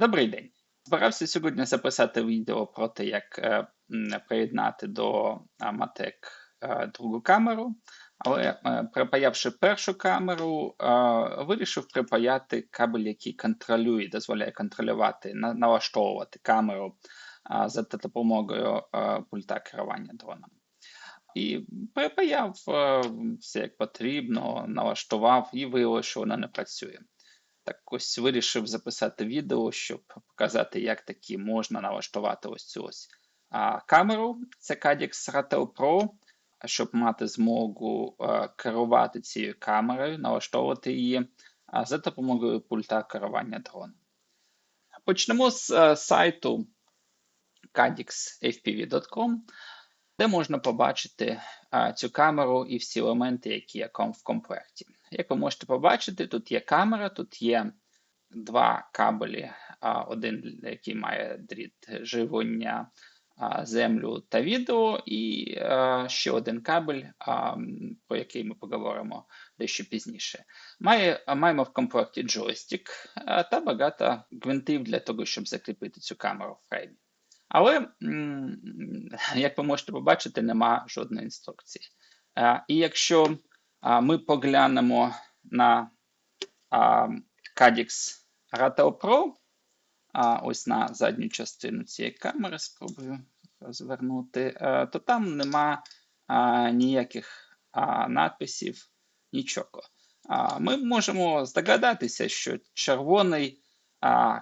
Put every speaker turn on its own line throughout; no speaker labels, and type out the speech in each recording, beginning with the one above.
Добрий день. Збирався сьогодні записати відео про те, як е, приєднати до Matek е, другу камеру, але е, припаявши першу камеру, вирішив припаяти кабель, який контролює, дозволяє контролювати, налаштовувати камеру за допомогою пульта керування дроном. І припаяв все як потрібно, налаштував і виявилося, що вона не працює. Так ось вирішив записати відео, щоб показати, як таки можна налаштувати ось цю ось а, камеру. Це Cadix Ratel Pro, щоб мати змогу а, керувати цією камерою, налаштовувати її а, за допомогою пульта керування дроном. Почнемо з а, сайту cadixfpv.com, де можна побачити а, цю камеру і всі елементи, які є в комплекті. Як ви можете побачити, тут є камера, тут є два кабелі, один, який має дріт живлення, землю та відео, і ще один кабель, про який ми поговоримо дещо пізніше. Має, Маємо в комплекті джойстик та багато гвинтів для того, щоб закріпити цю камеру в фреймі. Але, як ви можете побачити, нема жодної інструкції. І якщо ми поглянемо на Cadix Ratel Pro, ось на задню частину цієї камери, спробую розвернути, то там нема ніяких надписів, нічого. Ми можемо здогадатися, що червоний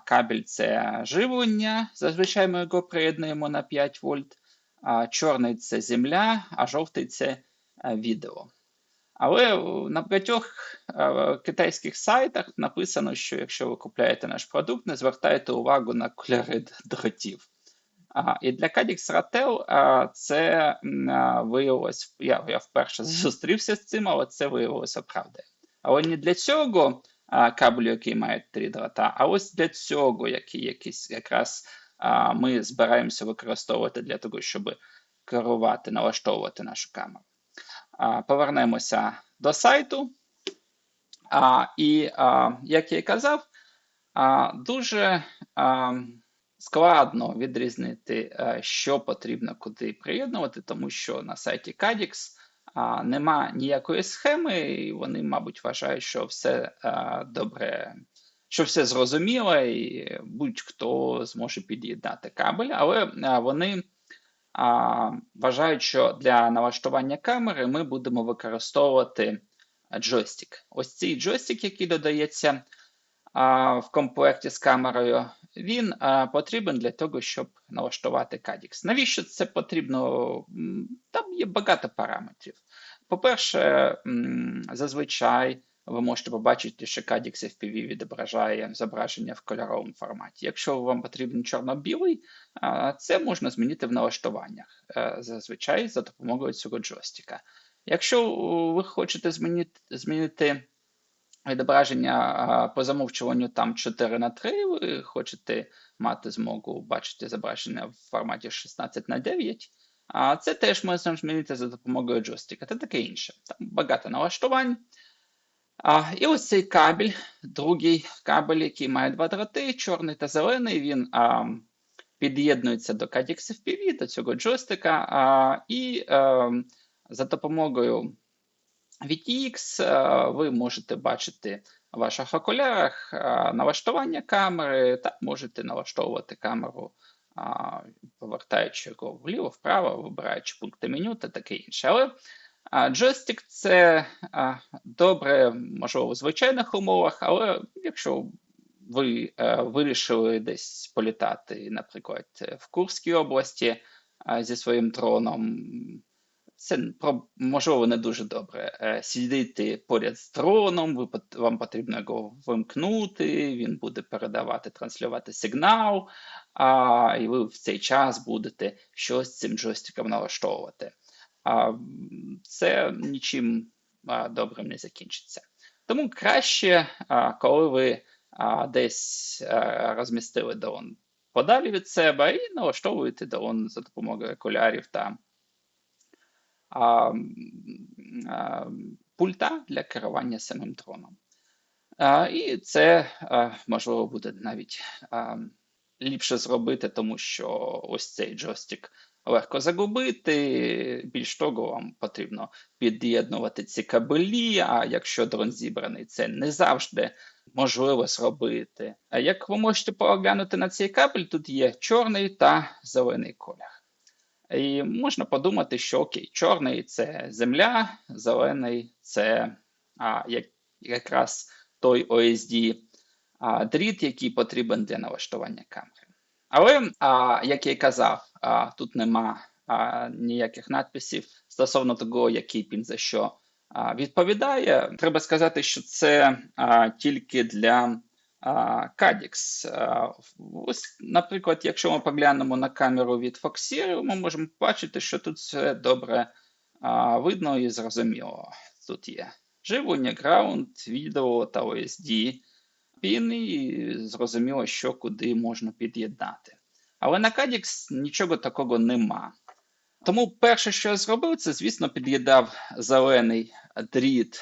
кабель це живлення, зазвичай ми його приєднуємо на 5 вольт, чорний це земля, а жовтий це відео. Але на багатьох китайських сайтах написано, що якщо ви купляєте наш продукт, не звертайте увагу на кольори дротів. І для Cadix Ratel це виявилось, я я вперше зустрівся з цим, але це виявилося правдою. Але не для цього кабелю, який має три дрота, а ось для цього, який якийсь якраз ми збираємося використовувати для того, щоб керувати, налаштовувати нашу камеру. Повернемося до сайту. І, як я і казав, дуже складно відрізнити, що потрібно куди приєднувати, тому що на сайті Cadix нема ніякої схеми, і вони, мабуть, вважають, що все добре, що все зрозуміло, і будь-хто зможе під'єднати кабель, але вони вважають, що для налаштування камери ми будемо використовувати джойстик. Ось цей джойстик, який додається в комплекті з камерою, він потрібен для того, щоб налаштувати Cadix. Навіщо це потрібно? Там є багато параметрів. По-перше, зазвичай ви можете побачити, що Cadix FPV відображає зображення в кольоровому форматі. Якщо вам потрібен чорно-білий, це можна змінити в налаштуваннях, е, зазвичай за допомогою цього джойстика. Якщо ви хочете змінити змінити відображення по замовчуванню там 4 на 3, ви хочете мати змогу бачити зображення в форматі 16 на 9, а це теж можна змінити за допомогою джойстика. Це таке інше. Там багато налаштувань. А, І ось цей кабель, другий кабель, який має два дроти, чорний та зелений, він а, під'єднується до Cadix FPV, до цього джойстика, а, і а, за допомогою VTX ви можете бачити в ваших окулярах налаштування камери, та можете налаштовувати камеру, повертаючи його вліво-вправо, вибираючи пункти меню та таке інше. Але Джойстик це добре, можливо, в звичайних умовах, але якщо ви е, вирішили десь політати, наприклад, в Курській області зі своїм дроном, це можливо не дуже добре. Е, сидіти поряд з дроном, вам потрібно його вимкнути, він буде передавати, транслювати сигнал, а, і ви в цей час будете щось цим джойстиком налаштовувати А, це нічим добрим не закінчиться. Тому краще, коли ви десь розмістили дрон подалі від себе і налаштовуєте дрон за допомогою окулярів та пульта для керування самим дроном. А, І це а, можливо буде навіть а, ліпше зробити, тому що ось цей джойстик легко загубити. Більш того, вам потрібно під'єднувати ці кабелі. А якщо дрон зібраний, це не завжди можливо зробити. А як ви можете поглянути на цей кабель, тут є чорний та зелений колір. І можна подумати, що окей, чорний це земля, зелений це а, як, якраз той OSD а, дріт, який потрібен для налаштування камери. Але, а, як я й казав, а, тут нема а, ніяких надписів стосовно того, який пін за що а, відповідає. Треба сказати, що це а, тільки для Cadix. Ось, наприклад, якщо ми поглянемо на камеру від Foxeer, ми можемо бачити, що тут все добре видно і зрозуміло. Тут є живлення, граунд, відео та OSD пін, і зрозуміло, що куди можна під'єднати. Але на Cadix нічого такого нема. Тому перше, що я зробив, це, звісно, під'їдав зелений дріт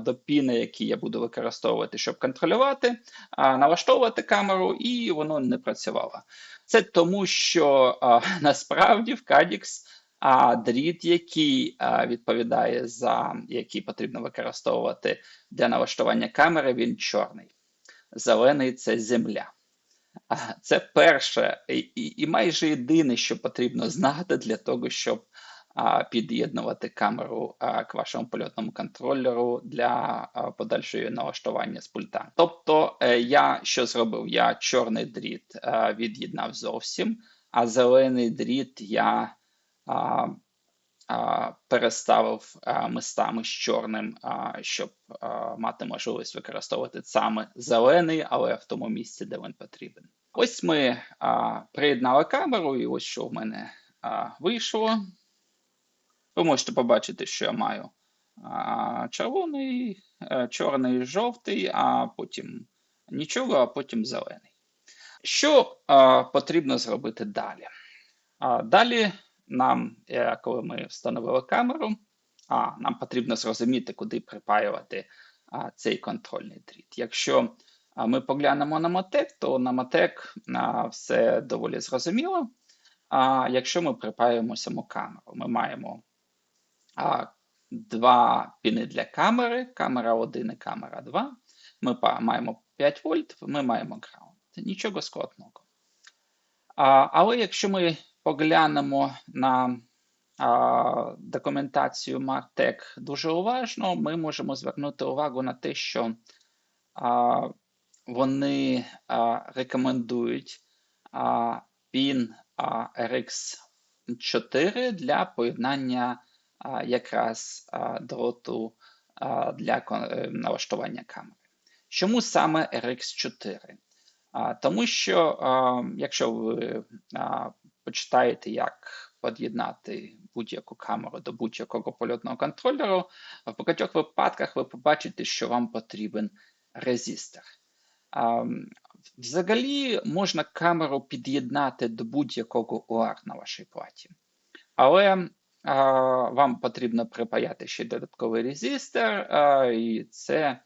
до піни, який я буду використовувати, щоб контролювати, налаштовувати камеру, і воно не працювало. Це тому, що насправді в Cadix а дріт, який відповідає за який потрібно використовувати для налаштування камери, він чорний. Зелений це земля. Це перше і, і майже єдине, що потрібно знати для того, щоб під'єднувати камеру к вашому польотному контролеру для подальшої налаштування з пульта. Тобто, е, я що зробив? Я чорний дріт е, від'єднав зовсім, а зелений дріт я переставив а, містами з чорним, щоб мати можливість використовувати саме зелений, але в тому місці, де він потрібен. Ось ми приєднали камеру, і ось що в мене вийшло. Ви можете побачити, що я маю червоний, а, чорний, жовтий, а потім нічого, а потім зелений. Що потрібно зробити далі? Далі нам, е, коли ми встановили камеру, а, нам потрібно зрозуміти, куди припаювати цей контрольний дріт. Якщо ми поглянемо на Мотек, то на Мотек а, все доволі зрозуміло. А якщо ми припаюємо саму камеру, ми маємо а, два піни для камери, камера 1 і камера 2. Ми маємо 5 вольт, ми маємо граунд. Нічого складного. А, Але якщо ми поглянемо на а, документацію Martech дуже уважно, ми можемо звернути увагу на те, що а, вони а, рекомендують а, PIN а, RX4 для поєднання якраз дроту для е, налаштування камери. Чому саме RX4? Тому що, якщо ви почитаєте, як під'єднати будь-яку камеру до будь-якого польотного контролеру, в багатьох випадках ви побачите, що вам потрібен резистор. Взагалі можна камеру під'єднати до будь-якого UAR на вашій платі. Але вам потрібно припаяти ще додатковий резистор, і це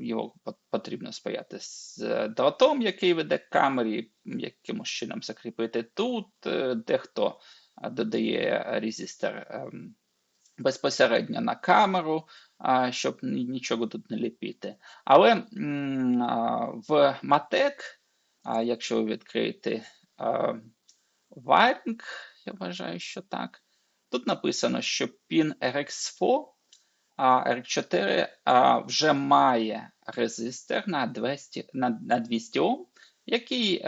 його потрібно спаяти з дротом, який веде к камері, якимось чином закріпити тут. Е, дехто додає резистор ем, безпосередньо на камеру, щоб нічого тут не ліпити. Але в Matek, якщо ви відкриєте wiring, я вважаю, що так, тут написано, що pin RX4 RX4 вже має резистор на 200 на, на 200 Ом, який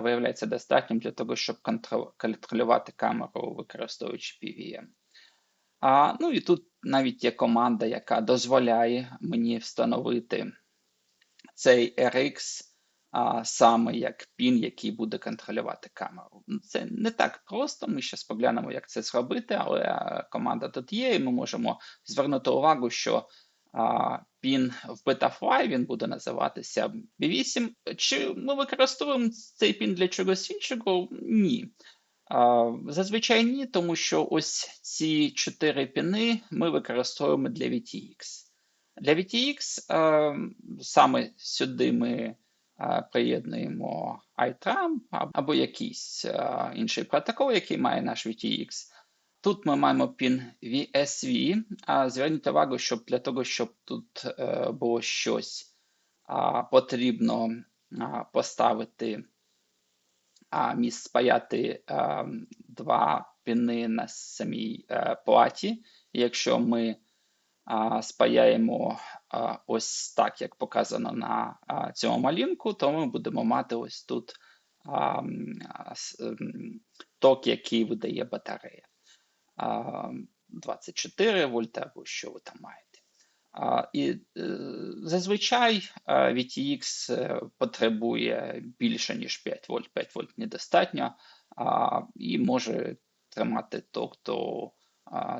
виявляється достатнім для того, щоб контролювати камеру, використовуючи PVM. А, Ну і тут навіть є команда, яка дозволяє мені встановити цей RX а, саме як пін, який буде контролювати камеру. Ну, це не так просто. Ми ще поглянемо, як це зробити, але команда тут є, і ми можемо звернути увагу, що пін в Betafly він буде називатися B8. Чи ми використовуємо цей пін для чогось іншого? Ні. Зазвичай ні, тому що ось ці чотири піни ми використовуємо для VTX. Для VTX саме сюди ми приєднуємо iTram або якийсь е, інший протокол, який має наш VTX. Тут ми маємо пін VSV. Зверніть увагу, що для того, щоб тут е, було щось, потрібно поставити міст спаяти два піни на самій е, платі. Якщо ми спаяємо ось так, як показано на цьому малюнку, то ми будемо мати ось тут а, м, а, с- м, ток, який видає батарея. 24 вольта або що ви там маєте. І е, зазвичай VTX е, потребує більше, ніж 5 вольт. 5 вольт недостатньо і може тримати ток до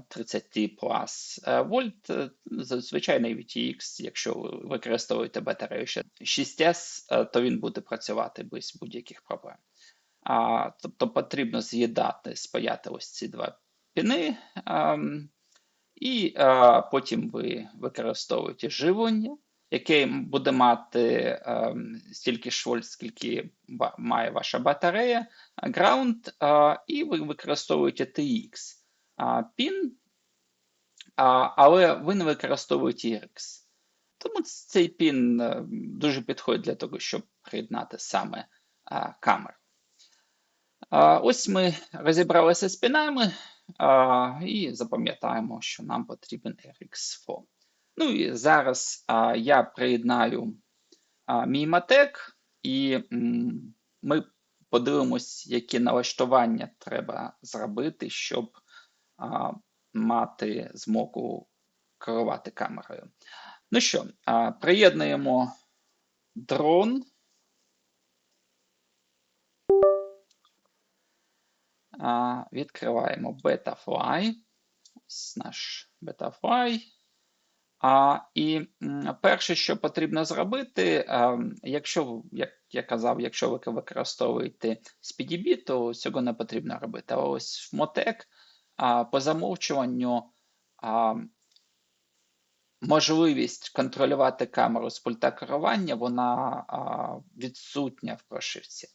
30 плюс е, вольт. Е, Звичайний VTX, якщо ви використовуєте батарею ще 6S, е, то він буде працювати без будь-яких проблем. А, Тобто потрібно з'єднати, спаяти ось ці два піни. ем, і а, потім ви використовуєте живлення, яке буде мати ем, стільки ж вольт, скільки має ваша батарея, ground, а, і ви використовуєте TX а, але ви не використовуєте RX. Тому цей пін е, дуже підходить для того, щоб приєднати саме камеру. Ось ми розібралися з пінами і запам'ятаємо, що нам потрібен RX4. Ну і зараз я приєднаю мій матек, і ми подивимось, які налаштування треба зробити, щоб а, мати змогу керувати камерою. Ну що, а, приєднуємо дрон. А, Відкриваємо Betafly. Ось наш Betafly. А, І перше, що потрібно зробити, а, якщо, як я казав, якщо ви використовуєте SPDB, то цього не потрібно робити. Але ось в Motec а, по замовчуванню а, можливість контролювати камеру з пульта керування, вона а, відсутня в прошивці.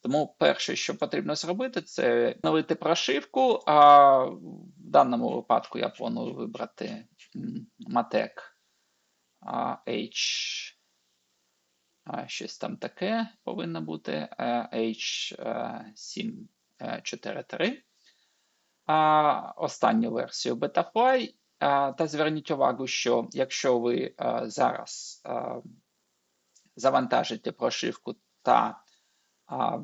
Тому перше, що потрібно зробити, це встановити прошивку. А в даному випадку я планую вибрати а, H. Щось там таке повинно бути е, H743. А, Останню версію Betafly. А, Та зверніть увагу, що якщо ви а, зараз а, завантажите прошивку та а,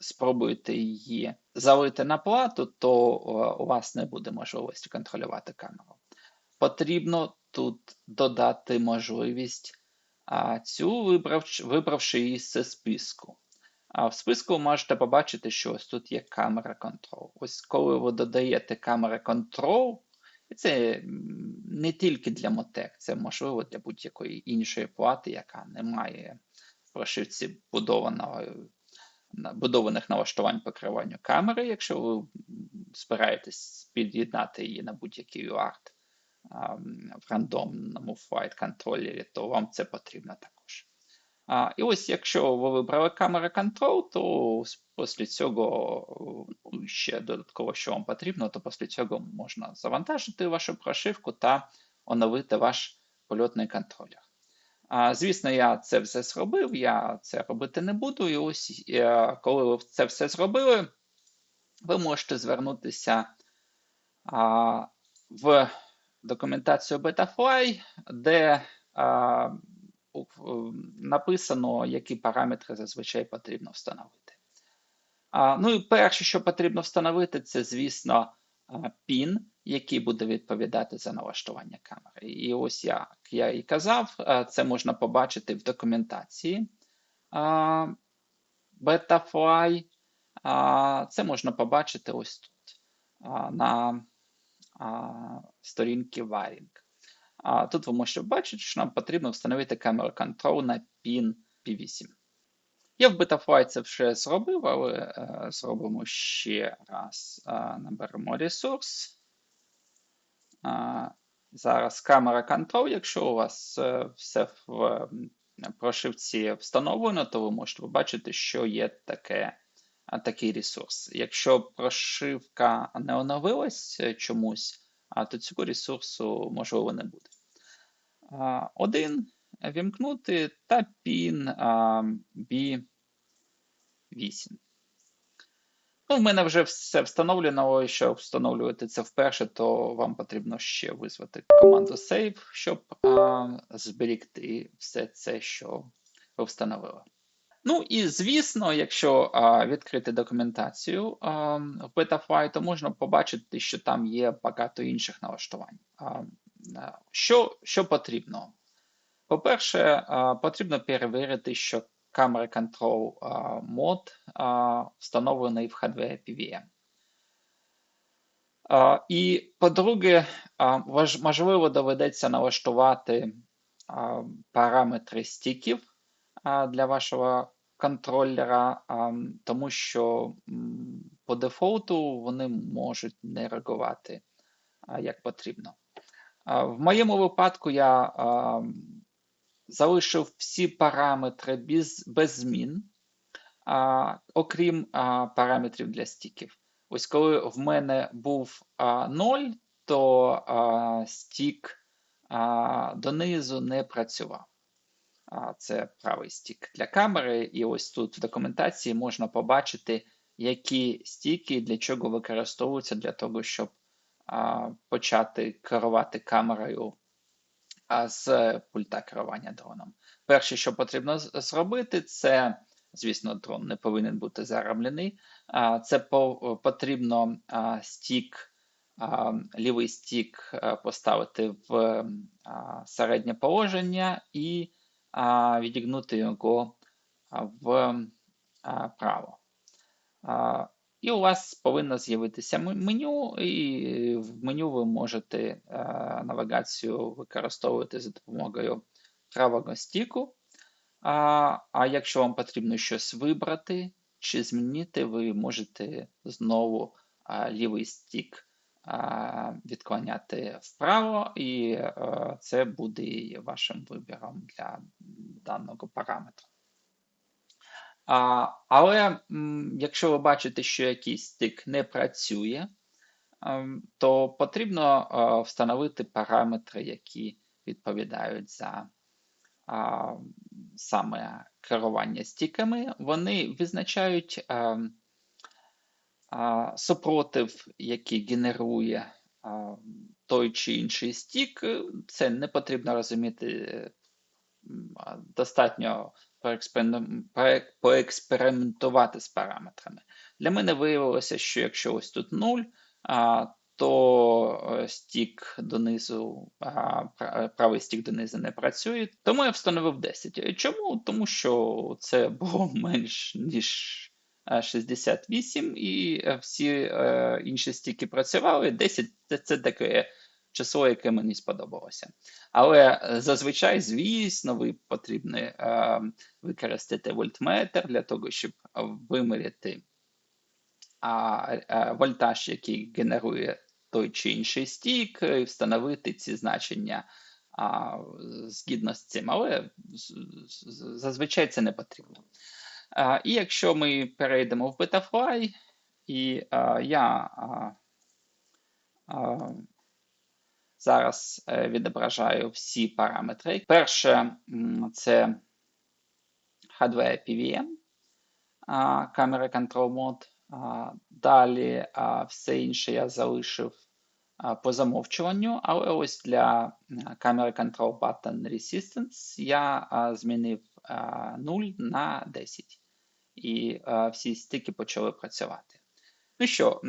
спробуєте її залити на плату, то у вас не буде можливості контролювати камеру. Потрібно тут додати можливість а, цю, вибравши, вибравши її з списку. А в списку можете побачити, що ось тут є камера контрол. Ось коли ви додаєте камера контрол, і це не тільки для Motec, це можливо для будь-якої іншої плати, яка не має в прошивці будованих налаштувань по керуванню камери, якщо ви збираєтесь під'єднати її на будь-який UART в рандомному флайт контролері, то вам це потрібно також. А, І ось якщо ви вибрали камера контрол, то після цього ще додатково, що вам потрібно, то після цього можна завантажити вашу прошивку та оновити ваш польотний контролер. А, Звісно, я це все зробив, я це робити не буду. І ось е, коли ви це все зробили, ви можете звернутися а, в документацію Betafly, де а, написано, які параметри зазвичай потрібно встановити. Ну і перше, що потрібно встановити, це, звісно, PIN, який буде відповідати за налаштування камери. І ось як я і казав, це можна побачити в документації Betafly. Це можна побачити ось тут на сторінці Wiring. А, Тут ви можете бачити, що нам потрібно встановити камеру контрол на PIN P8. Я в Betafly це вже зробив, але е, зробимо ще раз. Е, наберемо ресурс. Е, зараз камера контрол. Якщо у вас е, все в м, прошивці встановлено, то ви можете побачити, що є таке, такий ресурс. Якщо прошивка не оновилась е, чомусь, то цього ресурсу можливо не буде. А, Один вімкнути та пін B8. Ну, в мене вже все встановлено, якщо встановлювати це вперше, то вам потрібно ще визвати команду save, щоб а, зберігти все це, що ви встановили. Ну і звісно, якщо а, відкрити документацію а, в Betafly, то можна побачити, що там є багато інших налаштувань. А, що, що потрібно? По-перше, потрібно перевірити, що камера Control мод встановлений в Hardware PVM. І по-друге, можливо, доведеться налаштувати параметри стіків для вашого контролера, тому що по дефолту вони можуть не реагувати як потрібно. В моєму випадку я залишив всі параметри без, без змін, окрім параметрів для стіків. Ось коли в мене був а, 0, то стік донизу не працював. Це правий стік для камери, і ось тут в документації можна побачити, які стіки для чого використовуються для того, щоб почати керувати камерою з пульта керування дроном. Перше, що потрібно зробити, це, звісно, дрон не повинен бути зарамлений. Це по- потрібно стік, лівий стік поставити в середнє положення і відігнути його в а, право. А, І у вас повинно з'явитися меню, і в меню ви можете е, навігацію використовувати за допомогою правого стіку. А, а якщо вам потрібно щось вибрати чи змінити, ви можете знову а, лівий стік а, відклоняти вправо, і е, це буде вашим вибіром для даного параметра. А, але м, якщо ви бачите, що якийсь стик не працює, ем, то потрібно е, встановити параметри, які відповідають за а, саме керування стіками. Вони визначають е, а, супротив, який генерує а, той чи інший стік. Це не потрібно розуміти. а, Достатньо поекспериментувати з параметрами. Для мене виявилося, що якщо ось тут 0, то е, стік донизу, пра- правий стік донизу не працює, тому я встановив 10. Е, Чому? Тому що це було менш ніж е, 68, і е, всі е, інші стіки працювали. 10 це, це таке число, яке мені сподобалося. Але е, зазвичай, звісно, ви потрібно е, використати вольтметр для того, щоб виміряти а, е, вольтаж, який генерує той чи інший стік, і встановити ці значення згідно з цим. Але зазвичай це не потрібно. І якщо ми перейдемо в Betafly, і я зараз е, відображаю всі параметри. Перше це Hardware PVM, камера Control Mode. Далі все інше я залишив по замовчуванню, але ось для камери Control Button Resistance я змінив 0 на 10. І всі стики почали працювати. Ну що,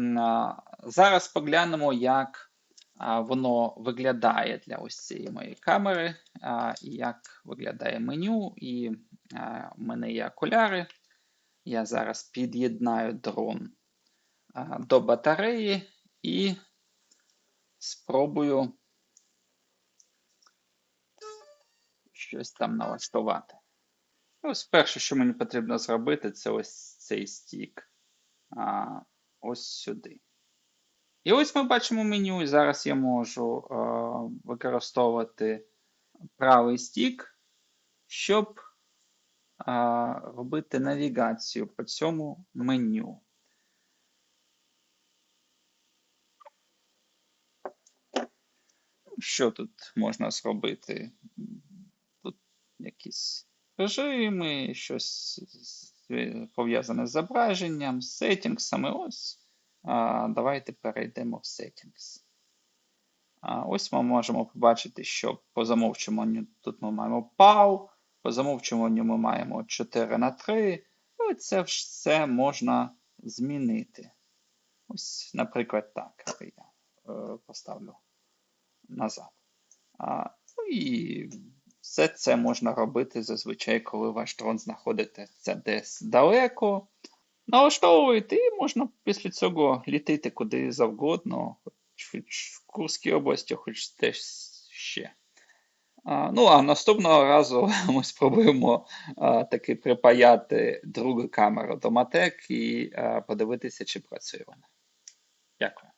зараз поглянемо, як воно виглядає для ось цієї моєї камери, як виглядає меню. І в мене є окуляри. Я зараз під'єднаю дрон до батареї і спробую щось там налаштувати. Ось перше, що мені потрібно зробити, це ось цей стік. Ось сюди. І ось ми бачимо меню, і зараз я можу е, використовувати правий стік, щоб е, робити навігацію по цьому меню. Що тут можна зробити? Тут якісь режими, щось пов'язане з зображенням, з сеттінгсами. Ось. Давайте перейдемо в Settings. Ось ми можемо побачити, що по замовчуванню тут ми маємо PAW, по замовчуванню ми маємо 4 на 3. І це все можна змінити. Ось, наприклад, так. Я е, поставлю назад. Ну і все це можна робити зазвичай, коли ваш дрон знаходиться десь далеко. Налаштовуєте, і можна після цього літати куди завгодно, хоч в Курській області, хоч десь ще. А, ну, а наступного разу ми спробуємо а, таки припаяти другу камеру до матек і а, подивитися, чи працює вона. Дякую.